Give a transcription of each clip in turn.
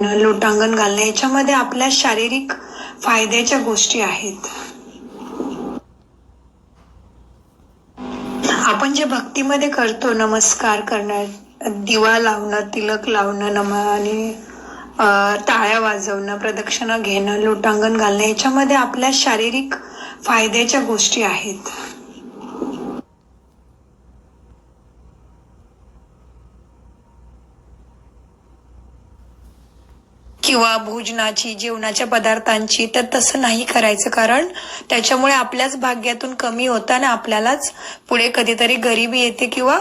लोटांगण घालणे याच्यामध्ये आपल्या शारीरिक फायद्याच्या गोष्टी आहेत. आपण जे भक्तीमध्ये करतो नमस्कार करणं दिवा लावणं तिलक लावणं नम आणि टाळ्या वाजवणं प्रदक्षिणा घेणं लोटांगण घालणं याच्यामध्ये आपल्या शारीरिक फायद्याच्या गोष्टी आहेत. किंवा भोजनाची जेवणाच्या पदार्थांची तर तसं नाही करायचं कारण त्याच्यामुळे आपल्याच भाग्यातून कमी होतं आणि आपल्यालाच पुढे कधीतरी गरिबी येते किंवा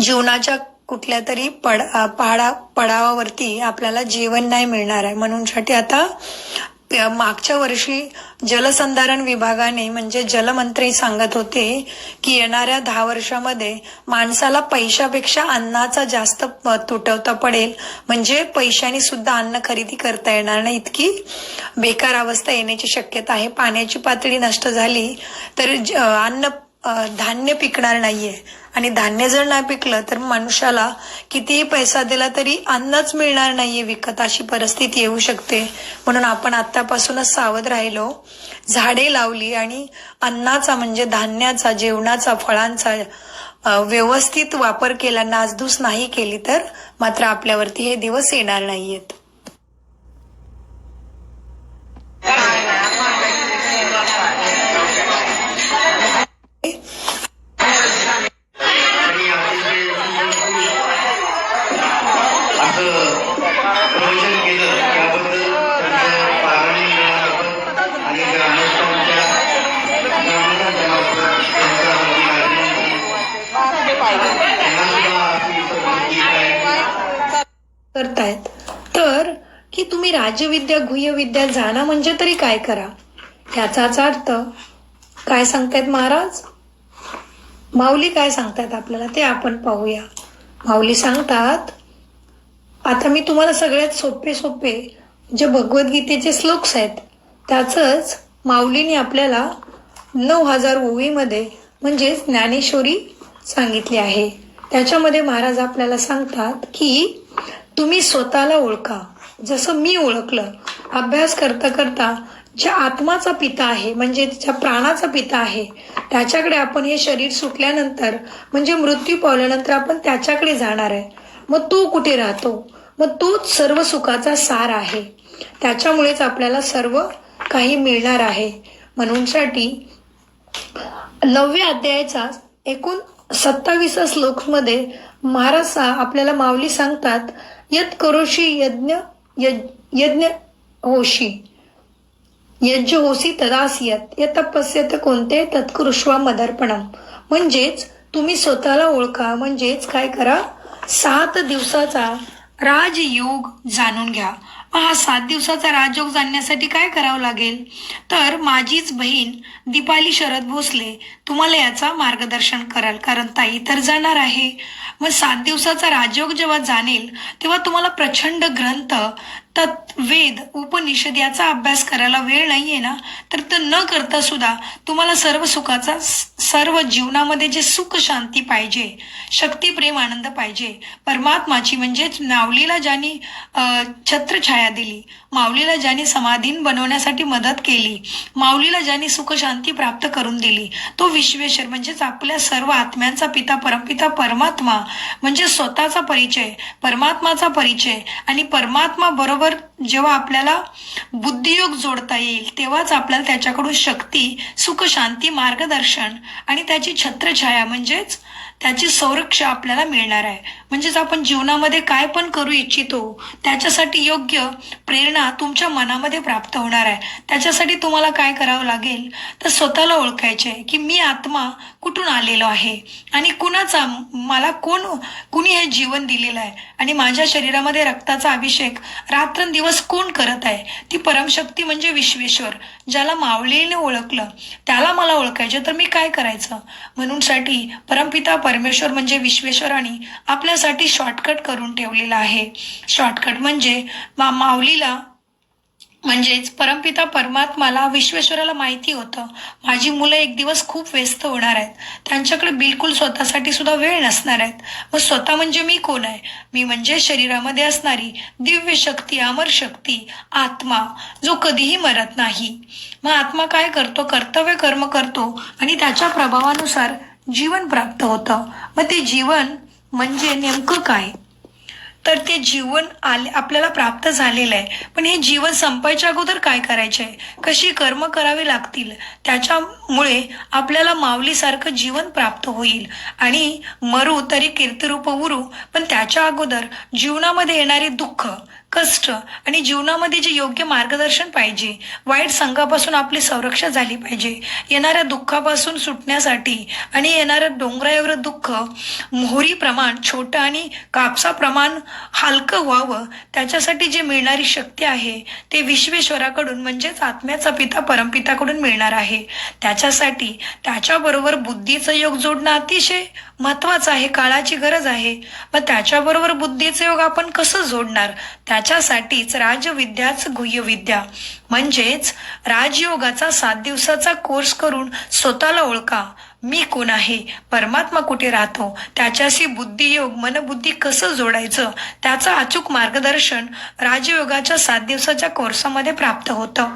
जीवनाच्या कुठल्या तरी पड पहाडा पडावावरती आपल्याला जेवण नाही मिळणार आहे. म्हणून साठी आता मागच्या वर्षी जलसंधारण विभागाने म्हणजे जलमंत्री सांगत होते की येणाऱ्या दहा वर्षामध्ये माणसाला पैशापेक्षा अन्नाचा जास्त प- तुटवता पडेल. म्हणजे पैशाने सुद्धा अन्न खरेदी करता येणार नाही. इतकी बेकार अवस्था येण्याची शक्यता आहे. पाण्याची पातळी नष्ट झाली तर ज- अन्न धान्य पिकणार नाहीये. आणि धान्य जर नाही पिकलं तर मनुष्याला कितीही पैसा दिला तरी अन्नच मिळणार नाहीये विकत. अशी परिस्थिती येऊ शकते. म्हणून आपण आतापासूनच सावध राहिलो. झाडे लावली आणि अन्नाचा म्हणजे धान्याचा जेवणाचा फळांचा व्यवस्थित वापर केला नासधूस नाही केली तर मात्र आपल्यावरती हे दिवस येणार नाहीयेत. करतायत. तर की तुम्ही राजविद्या गुह्यविद्या जाणा म्हणजे तरी काय करा? याचाच अर्थ काय सांगतायत महाराज? माऊली काय सांगतायत आपल्याला ते आपण पाहूया. माऊली सांगतात आता मी तुम्हाला सगळ्यात सोपे सोपे जे भगवद्गीतेचे श्लोक्स आहेत त्याचंच माऊलीने आपल्याला नऊ हजार ओवीमध्ये म्हणजेच ज्ञानेश्वरी सांगितली आहे. त्याच्यामध्ये महाराज आपल्याला सांगतात की तुम्ही स्वतःला ओळखा. जसं मी ओळखलं अभ्यास करता करता ज्या आत्माचा पिता आहे म्हणजे ज्या प्राणाचा पिता आहे त्याच्याकडे आपण हे शरीर सुटल्यानंतर म्हणजे मृत्यू पावल्यानंतर आपण त्याच्याकडे जाणार आहे. मग तो कुठे राहतो? मग तोच सर्व सुखाचा सार आहे. त्याच्यामुळेच आपल्याला सर्व काही मिळणार आहे. म्हणूनसाठी नवव्या अध्यायाचा एकूण सत्तावीस श्लोकमध्ये महाराज आपल्याला माऊली सांगतात यत करोशी यज्ञ यज्ञ होशी यज्ञ होसी तदासियत या तपस्यत कोणते? तत्कृष्वा मदर्पणम। म्हणजेच तुम्ही स्वतःला ओळखा. म्हणजेच काय करा? सात दिवसाचा राजयोग जाणून घ्या. हा सात दिवसाचा राजयोग जाणण्यासाठी काय करावं लागेल? तर माझीच बहीण दीपाली शरद भोसले तुम्हाला याचा मार्गदर्शन कराल कारण ताई तर जाणार आहे. मग सात दिवसाचा राजयोग जेव्हा जाणेल तेव्हा तुम्हाला प्रचंड ग्रंथ तत् वेद उपनिषद याचा अभ्यास करायला वेळ नाहीये ना? तर ते न करता सुद्धा तुम्हाला सर्व सुखाचा सर्व जीवनामध्ये जे सुख शांती पाहिजे शक्ती प्रेम आनंद पाहिजे. परमात्माची म्हणजेच माऊलीला ज्यांनी छत्रछाया दिली माऊलीला ज्यांनी समाधीन बनवण्यासाठी मदत केली माऊलीला ज्यांनी सुख शांती प्राप्त करून दिली तो विश्वेश्वर म्हणजेच आपल्या सर्व आत्म्यांचा पिता परमपिता परमात्मा म्हणजे स्वतःचा परिचय परमात्माचा परिचय. आणि परमात्मा बरोबर जेव्हा आपल्याला बुद्धियोग जोडता येईल तेव्हाच आपल्याला त्याच्याकडून शक्ती सुख शांती मार्गदर्शन आणि त्याची छत्रछाया म्हणजेच त्याची संरक्षा आपल्याला मिळणार आहे. म्हणजेच आपण जीवनामध्ये काय पण करू इच्छितो त्याच्यासाठी योग्य प्रेरणा तुमच्या मनामध्ये प्राप्त होणार आहे. त्याच्यासाठी तुम्हाला काय करावं लागेल? तर स्वतःला ओळखायचे आहे की मी आत्मा कुठून आलेलो आहे आणि कुणाचा मला कोण कुणी हे जीवन दिलेलं आहे? आणि माझ्या शरीरामध्ये रक्ताचा अभिषेक रात्रंदिवस कोण करत आहे? ती परमशक्ती म्हणजे विश्वेश्वर ज्याला मावलेले ओळखलं. त्याला मला ओळखायचे तर मी काय करायचं? म्हणूनसाठी परमपिता परमेश्वर म्हणजे विश्वेश्वराने आपल्यासाठी शॉर्टकट करून ठेवलेला आहे. शॉर्टकट म्हणजे मा माऊलीला म्हणजेच परमपिता परमात्माला विश्वेश्वराला माहिती होतं. माझी मुलं एक दिवस खूप व्यस्त होणार आहेत. त्यांच्याकडे बिलकुल स्वतःसाठी सुद्धा वेळ नसणार आहेत. मग स्वतः म्हणजे मी कोण आहे? मी म्हणजे शरीरामध्ये असणारी दिव्य शक्ती अमर शक्ती आत्मा जो कधीही मरत नाही. मग आत्मा काय करतो? कर्तव्य कर्म करतो आणि त्याच्या प्रभावानुसार जीवन प्राप्त होतं. मग ते जीवन म्हणजे नेमकं काय? तर ते जीवन आले आपल्याला प्राप्त झालेलं आहे. पण हे जीवन संपायच्या अगोदर काय करायचे आहे? कशी कर्म करावी लागतील? त्याच्यामुळे आपल्याला माऊलीसारखं जीवन प्राप्त होईल. आणि मरू तरी कीर्तिरूप उरू पण त्याच्या अगोदर जीवनामध्ये येणारे दुःख कष्ट आणि जीवनामध्ये जे योग्य मार्गदर्शन पाहिजे वाईट संघापासून आपली संरक्षण झाली पाहिजे येणाऱ्या दुःखापासून सुटण्यासाठी आणि येणारं डोंगरा दुःख मोहरी प्रमाण छोटं आणि कापसा प्रमाण हलकं व्हावं त्याच्यासाठी जे मिळणारी शक्ती आहे ते विश्वेश्वराकडून म्हणजेच आत्म्याचा पिता परमपिताकडून मिळणार आहे. त्याच्यासाठी त्याच्याबरोबर बुद्धीचं योग जोडणं अतिशय महत्वाचं आहे काळाची गरज आहे. मग त्याच्याबरोबर बुद्धीचं योग आपण कसं जोडणार? त्याच्यासाठीच राजविद्याच गुह्यविद्या. म्हणजेच राजयोगाचा सात दिवसाचा कोर्स करून स्वतःला ओळखा. मी कोण आहे? परमात्मा कुठे राहतो? त्याच्याशी बुद्धियोग मनबुद्धी कसं जोडायचं? त्याचं अचूक मार्गदर्शन राजयोगाच्या सात दिवसाच्या कोर्सामध्ये प्राप्त होतं.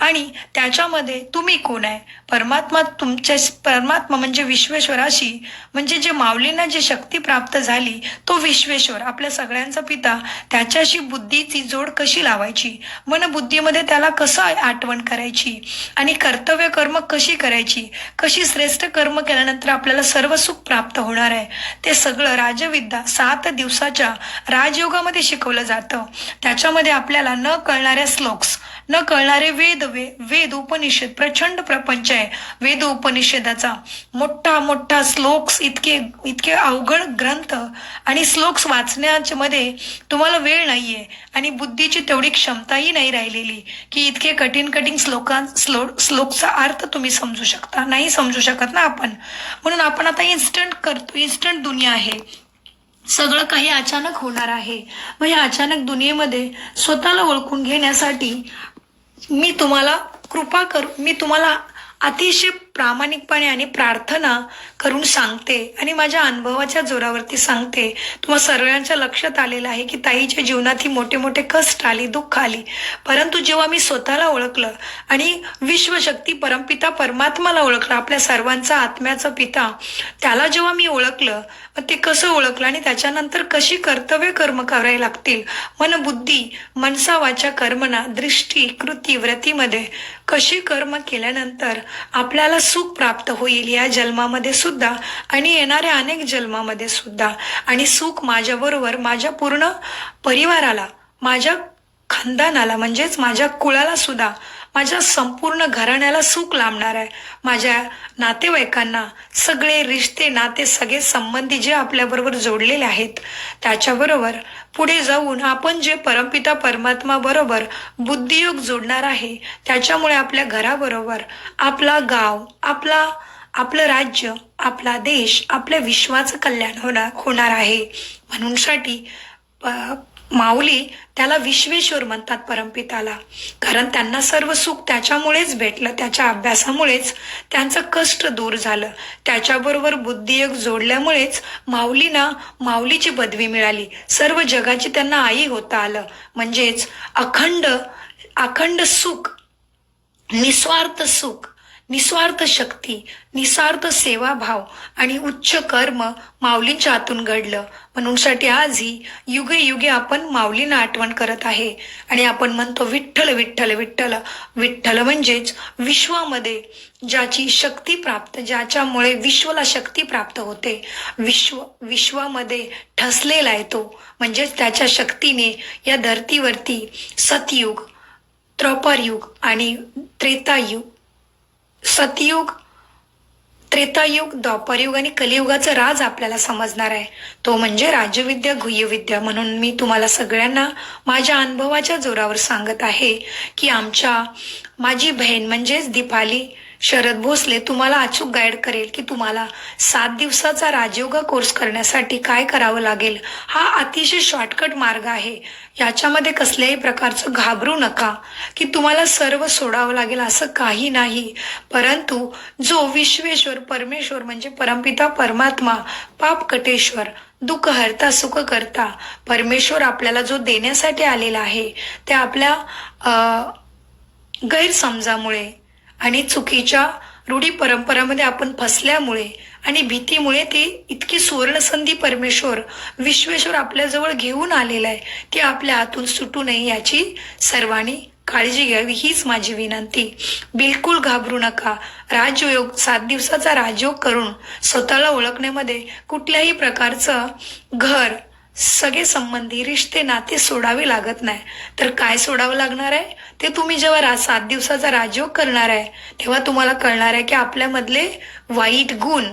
आणि त्याच्यामध्ये तुम्ही कोण आहे? परमात्मा तुमच्या परमात्मा म्हणजे विश्वेश्वराशी म्हणजे जे माऊलींना जी शक्ती प्राप्त झाली तो विश्वेश्वर आपल्या सगळ्यांचा पिता त्याच्याशी बुद्धीची जोड कशी लावायची? मनबुद्धीमध्ये त्याला कसं आठवण करायची? आणि कर्तव्य कर्म कशी करायची? कशी श्रेष्ठ कर्म कर्म केल्यानंतर आपल्याला सर्व सुख प्राप्त होणार आहे. ते सगळं राजविद्या सात दिवसाच्या राजयोगामध्ये शिकवलं जातं. त्याच्यामध्ये आपल्याला न कळणाऱ्या श्लोक्स न कळणारे वेद वे वेद उपनिषद प्रचंड प्रपंच आहे. वेद उपनिषदाचा मोठा मोठा श्लोक्स इतके इतके अवघड ग्रंथ आणि श्लोक्स वाचण्याच्या मध्ये तुम्हाला वेळ नाहीये आणि बुद्धीची तेवढी क्षमताही नाही राहिलेली की इतके कठीण कठीण श्लोकां श्लो श्लोकचा अर्थ तुम्ही समजू शकता. नाही समजू शकत ना आपण. म्हणून आपण आता इन्स्टंट करतो. इन्स्टंट दुनिया आहे. सगळं काही अचानक होणार आहे. मग या अचानक दुनियेमध्ये स्वतःला ओळखून घेण्यासाठी मी तुम्हाला कृपा कर. मी तुम्हाला अतिशय प्रामाणिकपणे आणि प्रार्थना करून सांगते आणि माझ्या अनुभवाच्या जोरावरती सांगते. तुम्हाला सर्वांच्या लक्षात आलेलं आहे की ताईच्या जीवनात ही मोठे मोठे कष्ट आली दुःख आली. परंतु जेव्हा मी स्वतःला ओळखलं आणि विश्वशक्ती परमपिता परमात्माला ओळखलं आपल्या सर्वांचा आत्म्याचा पिता त्याला जेव्हा मी ओळखलं मग ते कसं ओळखलं आणि त्याच्यानंतर कशी कर्तव्य कर्म करावे लागतील? मन बुद्धी मनसा वाचा कर्मना दृष्टी कृती व्रतीमध्ये कशी कर्म केल्यानंतर आपल्याला सुख प्राप्त होईल या जन्मामध्ये सुद्धा आणि येणाऱ्या अनेक जन्मामध्ये सुद्धा. आणि सुख माझ्याबरोबर माझ्या पूर्ण परिवाराला माझ्या खानदानाला म्हणजेच माझ्या कुळाला सुद्धा माझ्या संपूर्ण घराण्याला सुख लाभणार आहे. माझ्या नातेवाईकांना सगळे रिश्ते नाते सगळे संबंधी जे आपल्याबरोबर जोडलेले आहेत त्याच्याबरोबर पुढे जाऊन आपण जे परमपिता परमात्मा बरोबर बुद्धियोग जोडणार आहे त्याच्यामुळे आपल्या घराबरोबर आपला गाव आपला आपलं राज्य आपला देश आपल्या विश्वाचं कल्याण होणार होणार आहे. म्हणूनसाठी प- माऊली त्याला विश्वेश्वर म्हणतात परमपिताला. कारण त्यांना सर्व सुख त्याच्यामुळेच भेटलं त्याच्या अभ्यासामुळेच त्यांचं कष्ट दूर झालं. त्याच्याबरोबर बुद्धियोग जोडल्यामुळेच माऊलींना माऊलीची पदवी मिळाली. सर्व जगाची त्यांना आई होता आलं. म्हणजेच अखंड अखंड सुख निस्वार्थ सुख निस्वार्थ शक्ती निस्वार्थ सेवाभाव आणि उच्च कर्म माऊलींच्या हातून घडलं. म्हणूनसाठी आजही युगे युगे आपण माऊलींना आठवण करत आहे. आणि आपण म्हणतो विठ्ठल विठ्ठल विठ्ठल. विठ्ठल म्हणजेच विश्वामध्ये ज्याची शक्ती प्राप्त ज्याच्यामुळे विश्वला शक्ती प्राप्त होते. विश्व विश्वामध्ये ठसलेला आहे तो. म्हणजेच त्याच्या शक्तीने या धर्तीवरती सतयुग त्रपरयुग आणि त्रेतायुग सतयुग त्रेतायुग द्वापरयुग आणि कलियुगाचा राज आपल्याला समजणार आहे. तो म्हणजे राजविद्या गुह्यविद्या म्हणून मी तुम्हाला सगळ्यांना माझ्या अनुभवाच्या जोरावर सांगत आहे की आमच्या माझी बहीण म्हणजेच दीपाली शरद भोसले तुम्हाला अचूक गाईड करेल की तुम्हाला सात दिवसाचा राजयोगा कोर्स करण्यासाठी काय करावं लागेल? हा अतिशय शॉर्टकट मार्ग आहे. याच्यामध्ये कसल्याही प्रकारचं घाबरू नका की तुम्हाला सर्व सोडावं लागेल असं काही नाही. परंतु जो विश्वेश्वर परमेश्वर म्हणजे परमपिता परमात्मा पाप कटेश्वर दुःख हरता सुख करता परमेश्वर आपल्याला जो देण्यासाठी आलेला आहे ते आपल्या गैरसमजामुळे आणि चुकीच्या रूढी परंपरामध्ये आपण फसल्यामुळे आणि भीतीमुळे ती इतकी सुवर्णसंधी परमेश्वर विश्वेश्वर आपल्याजवळ घेऊन आलेला आहे ती आपल्या हातून सुटू नये याची सर्वांनी काळजी घ्यावी हीच माझी विनंती. बिलकुल घाबरू नका. राजयोग सात दिवसाचा राजयोग करून स्वतःला ओळखण्यामध्ये कुठल्याही प्रकारचं घर सगळे संबंधी रिश्ते नाते सोडावे लागत नाही. तर काय सोडावं लागणार आहे? ते तुम्ही जेव्हा रा सात दिवसाचा राजयोग करणार आहे तेव्हा तुम्हाला कळणार आहे की आपल्यामधले वाईट गुण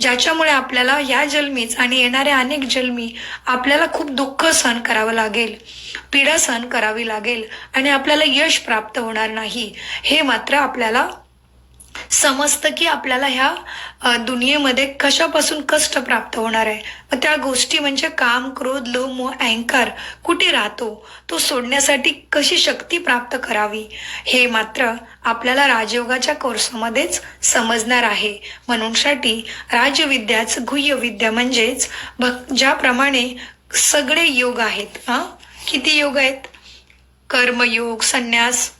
ज्याच्यामुळे आपल्याला या जन्मीच आणि येणाऱ्या अनेक जन्मी आपल्याला खूप दुःख सहन करावं लागेल पीडा सहन करावी लागेल आणि आपल्याला यश प्राप्त होणार नाही. हे मात्र आपल्याला समजतं की आपल्याला ह्या दुनियेमध्ये कशापासून कष्ट प्राप्त होणार आहे. मग त्या गोष्टी म्हणजे काम क्रोध लोभ मोह अहंकार कुठे राहतो? तो सोडण्यासाठी कशी शक्ती प्राप्त करावी? हे मात्र आपल्याला राजयोगाच्या कोर्समध्येच समजणार आहे. म्हणूनसाठी राजविद्याच गुह्य विद्या म्हणजेच भक् ज्याप्रमाणे सगळे योग आहेत हां किती योग आहेत? कर्मयोग संन्यास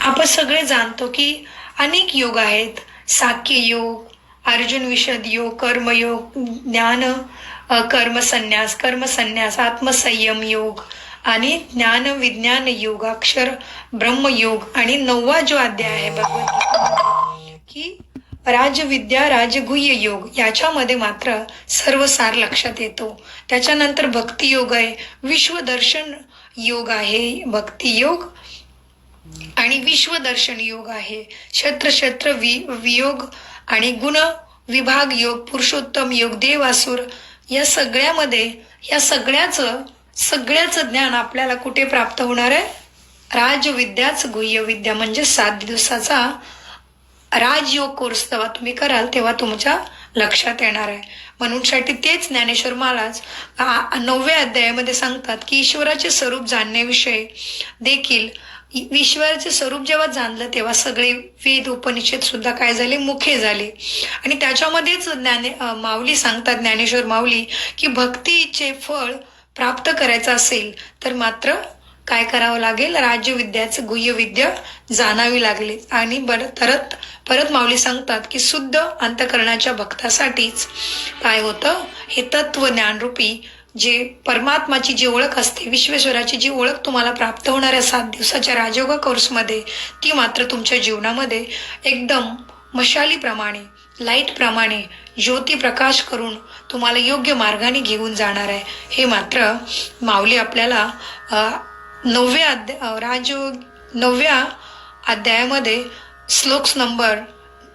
आपण सगळे जाणतो की अनेक योग आहेत. साख्य योग अर्जुन विशद योग कर्मयोग ज्ञान कर्मसन्यास कर्मसन्यास आत्मसंयम योग आणि ज्ञान विज्ञान योग अक्षर ब्रह्मयोग आणि नववा जो अध्याय आहे भगवत की राजविद्या राजगुह्य योग याच्यामध्ये मात्र सर्व सार लक्षात येतो. त्याच्यानंतर भक्ती योग आहे. विश्वदर्शन योग आहे. भक्ती योग आणि विश्वदर्शन योग आहे. क्षेत्र क्षेत्र वि वियोग आणि गुण विभाग योग पुरुषोत्तम योग देवासुर या सगळ्यामध्ये या सगळ्याचं सगळ्याचं ज्ञान आपल्याला कुठे प्राप्त होणार आहे? राजविद्याच गुह्य विद्या म्हणजे सात दिवसाचा राजयोग कोर्स जेव्हा तुम्ही कराल तेव्हा तुमच्या लक्षात येणार आहे. म्हणूनसाठी तेच ज्ञानेश्वर महाराज नवव्या अध्यायामध्ये सांगतात की ईश्वराचे स्वरूप जाणण्याविषयी देखील ईश्वराचे स्वरूप जेव्हा जाणलं तेव्हा सगळे वेद उपनिषद सुद्धा काय झाले? मुखे झाले. आणि त्याच्यामध्येच ज्ञाने माऊली सांगतात ज्ञानेश्वर माऊली की भक्तीचे फळ प्राप्त करायचं असेल तर मात्र काय करावं लागेल? राज्यविद्याचं गुह्यविद्या जाणावी लागली. आणि बर परत परत माऊली सांगतात की शुद्ध अंतकरणाच्या भक्तासाठीच काय होतं? हे तत्व ज्ञानरूपी जे परमात्माची जी ओळख असते विश्वेश्वराची जी ओळख तुम्हाला प्राप्त होणाऱ्या सात दिवसाच्या राजयोगा कोर्समध्ये ती मात्र तुमच्या जीवनामध्ये एकदम मशालीप्रमाणे लाईटप्रमाणे ज्योती प्रकाश करून तुम्हाला योग्य मार्गाने घेऊन जाणार आहे. हे मात्र माऊली आपल्याला नवव्या अध्या राजयोग नवव्या अध्यायामध्ये श्लोक्स नंबर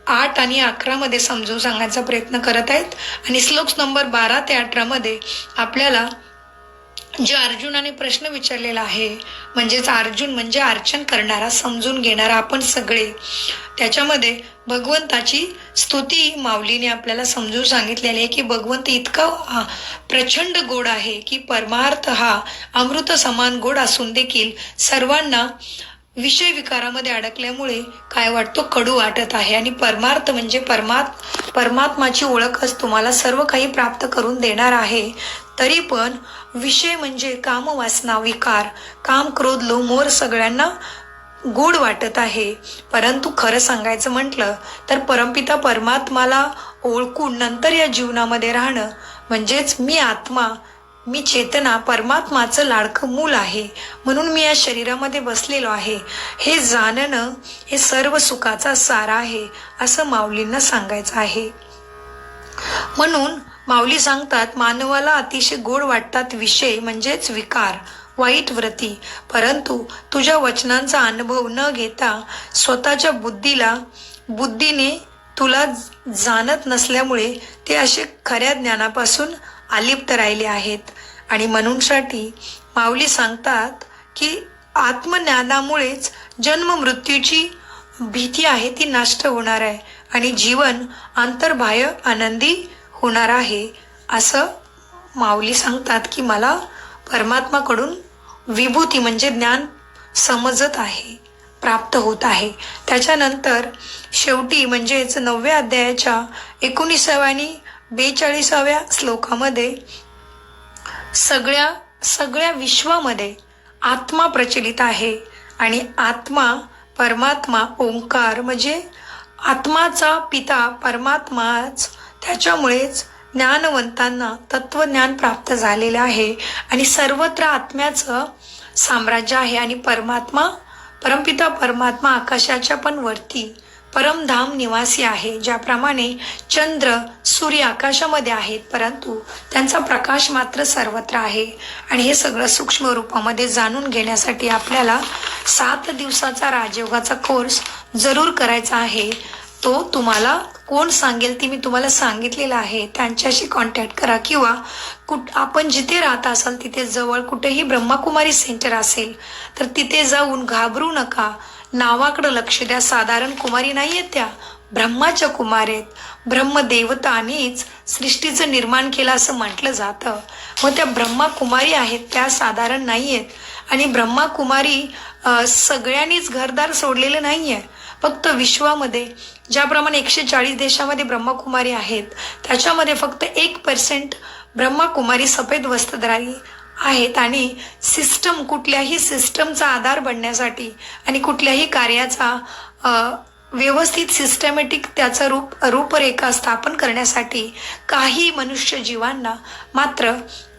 आठ आणि अकरामध्ये समजून सांगायचा प्रयत्न करत आहेत. आणि श्लोक्स नंबर बारा ते अठरामध्ये आपल्याला जे अर्जुनाने प्रश्न विचारलेला आहे म्हणजेच अर्जुन म्हणजे अर्चन करणारा समजून घेणारा आपण सगळे. त्याच्यामध्ये भगवंताची स्तुती माऊलीने आपल्याला समजून सांगितलेली आहे की भगवंत इतका प्रचंड गोड आहे की परमार्थ हा अमृत समान गोड असून देखील सर्वांना विषय विकारामध्ये अडकल्यामुळे काय वाटतो कडू वाटत आहे? आणि परमार्थ म्हणजे परमात् परमात्माची ओळखच तुम्हाला सर्व काही प्राप्त करून देणार आहे. तरी पण विषय म्हणजे कामवासना विकार. काम क्रोध लो मोर सगळ्यांना गोड वाटत आहे. परंतु खरं सांगायचं म्हटलं तर परमपिता परमात्माला ओळखून नंतर या जीवनामध्ये राहणं म्हणजेच मी आत्मा मी चेतना परमात्माचं लाडकं मूल आहे म्हणून मी या शरीरामध्ये बसलेलो आहे. हे जाणणं हे सर्व सुखाचा सार आहे असं माऊलींना सांगायचं आहे. म्हणून माऊली सांगतात मानवाला अतिशय गोड वाटतात विषय म्हणजेच विकार वाईट व्रती परंतु तुझ्या वचनांचा अनुभव न घेता स्वतःच्या बुद्धीला बुद्धीने तुला जाणत नसल्यामुळे ते असे खऱ्या ज्ञानापासून अलिप्त राहिले आहेत. आणि म्हणूनसाठी माऊली सांगतात की आत्मज्ञानामुळेच जन्म मृत्यूची भीती आहे ती नष्ट होणार आहे आणि जीवन अंतर्बाह्य आनंदी होणार आहे असं माऊली सांगतात की मला परमात्माकडून विभूती म्हणजे ज्ञान समजत आहे प्राप्त होत आहे. त्याच्यानंतर शेवटी म्हणजेच नवव्या अध्यायाच्या एकोणीसाव्या आणि बेचाळीसाव्या श्लोकामध्ये सगळ्या सगळ्या विश्वामध्ये आत्मा प्रचलित आहे आणि आत्मा परमात्मा ओंकार म्हणजे आत्माचा पिता परमात्माच त्याच्यामुळेच ज्ञानवंतांना तत्वज्ञान प्राप्त झालेलं आहे आणि सर्वत्र आत्म्याचं साम्राज्य आहे आणि परमात्मा परमपिता परमात्मा आकाशाच्या पण वरती परमधाम निवासी आहे ज्याप्रमाणे चंद्र सूर्य आकाशामध्ये आहेत परंतु त्यांचा प्रकाश मात्र सर्वत्र आहे. आणि हे सगळं सूक्ष्म रूपामध्ये जाणून घेण्यासाठी आपल्याला सात दिवसाचा राजयोगाचा कोर्स जरूर करायचा आहे. तो तुम्हाला कोण सांगेल ती मी तुम्हाला सांगितलेलं आहे. त्यांच्याशी कॉन्टॅक्ट करा किंवा कुठ आपण जिथे राहत असाल तिथे जवळ कुठेही ब्रह्माकुमारी सेंटर असेल तर तिथे जाऊन घाबरू नका. नावाकडं लक्ष द्या. साधारण कुमारी नाही आहेत त्या. ब्रह्माच्या कुमार आहेत. ब्रह्मदेवतानीच सृष्टीचं निर्माण केलं असं म्हटलं जातं. मग त्या ब्रह्माकुमारी आहेत त्या साधारण नाही आहेत. आणि ब्रह्माकुमारी सगळ्यांनीच घरदार सोडलेलं नाही आहे फक्त विश्वामध्ये ज्याप्रमाणे एकशे चाळीस देशामध्ये ब्रह्मकुमारी आहेत त्याच्यामध्ये फक्त एक पर्सेंट ब्रह्मकुमारी सफेद वस्त्रधारी आहेत आणि सिस्टम कुठल्याही सिस्टमचा आधार बनण्यासाठी आणि कुठल्याही कार्याचा व्यवस्थित सिस्टमॅटिक त्याचं रूप रूपरेखा स्थापन करण्यासाठी काही मनुष्य जीवांना मात्र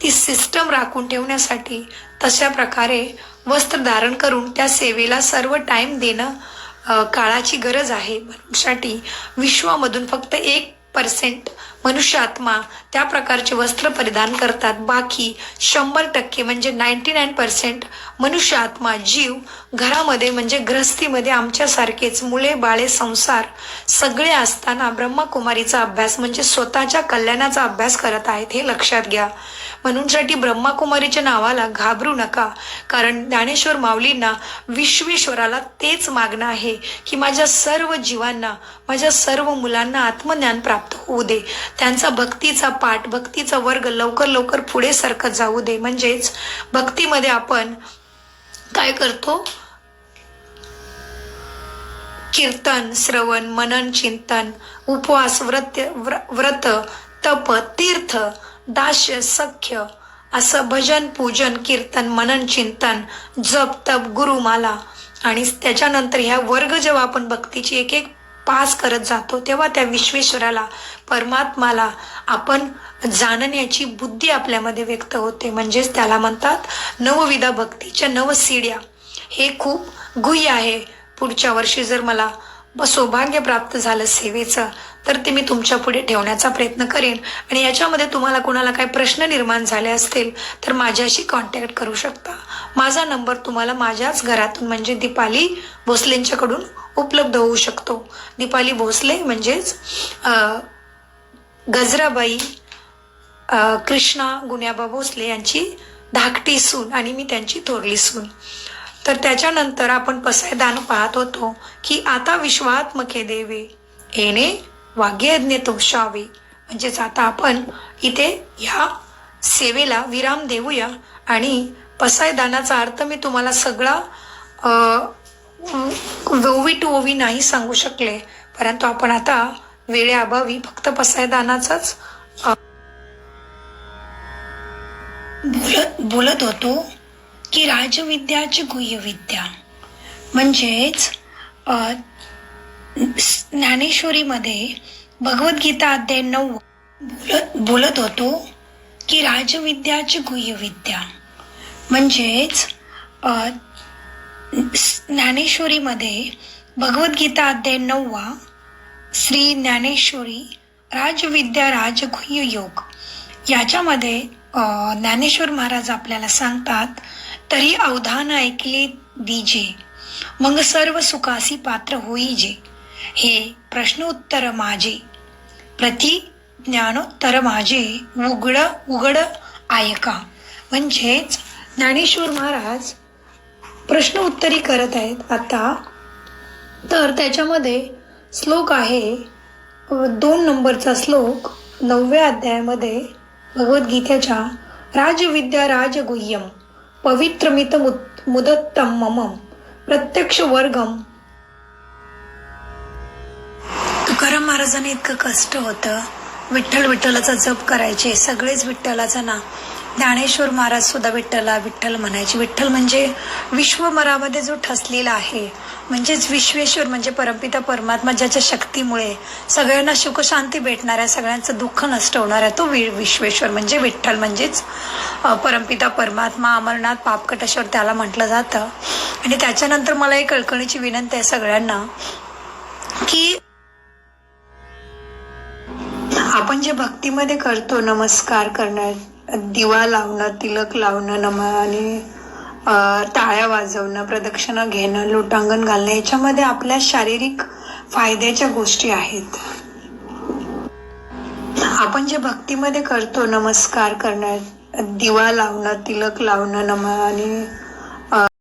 ती सिस्टम राखून ठेवण्यासाठी तशा प्रकारे वस्त्र धारण करून त्या सेवेला सर्व टाईम देणं काळाची गरज आहे. मनुष्यासाठी विश्वामधून फक्त एक पर्सेंट मनुष्य आत्मा त्या प्रकारचे वस्त्र परिधान करतात. बाकी शंभर टक्के म्हणजे नाईन्टी नाईन पर्सेंट मनुष्य आत्मा जीव घरामध्ये म्हणजे ग्रस्तीमध्ये आमच्यासारखेच मुले बाळे संसार सगळे असताना ब्रह्मकुमारीचा अभ्यास म्हणजे स्वतःच्या कल्याणाचा अभ्यास करत आहेत हे लक्षात घ्या. म्हणूनसाठी ब्रह्माकुमारीच्या नावाला घाबरू नका कारण ज्ञानेश्वर माऊलींना विश्वेश्वराला तेच मागणं आहे की माझ्या सर्व जीवांना माझ्या सर्व मुलांना आत्मज्ञान प्राप्त होऊ दे. त्यांचा भक्तीचा पाठ भक्तीचा वर्ग लवकर लवकर पुढे सरकत जाऊ दे. म्हणजेच भक्तीमध्ये आपण काय करतो? कीर्तन श्रवण मनन चिंतन उपवास व्रत व्र- व्रत तप तीर्थ दास्य सख्य असं भजन पूजन कीर्तन मनन चिंतन जप तप गुरुमाला. आणि त्याच्यानंतर ह्या वर्ग जेव्हा आपण भक्तीची एक एक पास करत जातो तेव्हा त्या विश्वेश्वराला परमात्माला आपण जाणण्याची बुद्धी आपल्यामध्ये व्यक्त होते. म्हणजेच त्याला म्हणतात नवविधा भक्तीच्या नवसिड्या. हे खूप गुह्य आहे. पुढच्या वर्षी जर मला व सौभाग्य प्राप्त झालं सेवेचं तर ते मी तुमच्यापुढे ठेवण्याचा प्रयत्न करेन. आणि याच्यामध्ये तुम्हाला कोणाला काही प्रश्न निर्माण झाले असतील तर माझ्याशी कॉन्टॅक्ट करू शकता. माझा नंबर तुम्हाला माझ्याच घरातून म्हणजे दीपाली भोसलेंच्याकडून उपलब्ध होऊ शकतो. दीपाली भोसले म्हणजेच गजराबाई कृष्णा गुन्याबा भोसले यांची धाकटी सून आणि मी त्यांची थोरली सून. तर त्याच्यानंतर आपण पसायदान पाहत होतो की आता विश्वात्मके देवे. येणे वाग्यज्ञ तोषावे म्हणजेच आता आपण इथे ह्या सेवेला विराम देऊया आणि पसायदानाचा अर्थ मी तुम्हाला सगळा ओवी टू ओवी नाही सांगू शकले. परंतु आपण आता वेळेअभावी फक्त पसायदानाचाच बोलत बोलत होतो. की राजविद्याची गुह्यविद्या. म्हणजेच ज्ञानेश्वरीमध्ये भगवद्गीता अध्याय नऊ बोलत बोलत होतो की राजविद्याची गुह्यविद्या. म्हणजेच ज्ञानेश्वरीमध्ये भगवद्गीता अध्याय नववा श्री ज्ञानेश्वरी राजविद्या राजगुह्य योग. याच्यामध्ये ज्ञानेश्वर महाराज आपल्याला सांगतात तरी अवधान ऐकले दिजे. मग सर्व सुखासी पात्र होईजे हे प्रश्नोत्तर माझे. प्रति ज्ञानोत्तर माझे उघड उघड ऐका म्हणजेच ज्ञानेश्वर महाराज प्रश्न उत्तरी करत आहेत आता. तर त्याच्यामध्ये श्लोक आहे दोन नंबरचा श्लोक नवव्या अध्यायामध्ये भगवद्गीतेच्या राजविद्या राजगुह्यम. पवित्रमित मुदत्तम मम प्रत्यक्ष वर्गम तुकाराम महाराजांनी इतकं कष्ट होतं. विठ्ठल विठ्ठलाचा जप करायचे सगळेच विठ्ठलाचं नाव. ज्ञानेश्वर महाराज सुद्धा विठ्ठला विठ्ठल म्हणायचे. विठ्ठल म्हणजे विश्वमरामध्ये जो ठसलेला आहे म्हणजेच विश्वेश्वर म्हणजे परमपिता परमात्मा ज्याच्या शक्तीमुळे सगळ्यांना सुखशांती भेटणाऱ्या सगळ्यांचं दुःख नष्ट होणार आहे तो वि विश्वेश्वर म्हणजे विठ्ठल म्हणजेच परमपिता परमात्मा अमरनाथ पापकटेश्वर त्याला म्हटलं जातं. आणि त्याच्यानंतर मला एक कळकळीची विनंती आहे सगळ्यांना की आपण जे भक्तीमध्ये करतो नमस्कार करणार दिवा लावणं तिलक लावणं नम आणि टाळ्या वाजवणं प्रदक्षिणा घेणं लोटांगण घालणं याच्यामध्ये आपल्या शारीरिक फायद्याच्या गोष्टी आहेत. आपण जे भक्तीमध्ये करतो नमस्कार करणं दिवा लावणं तिलक लावणं नम आणि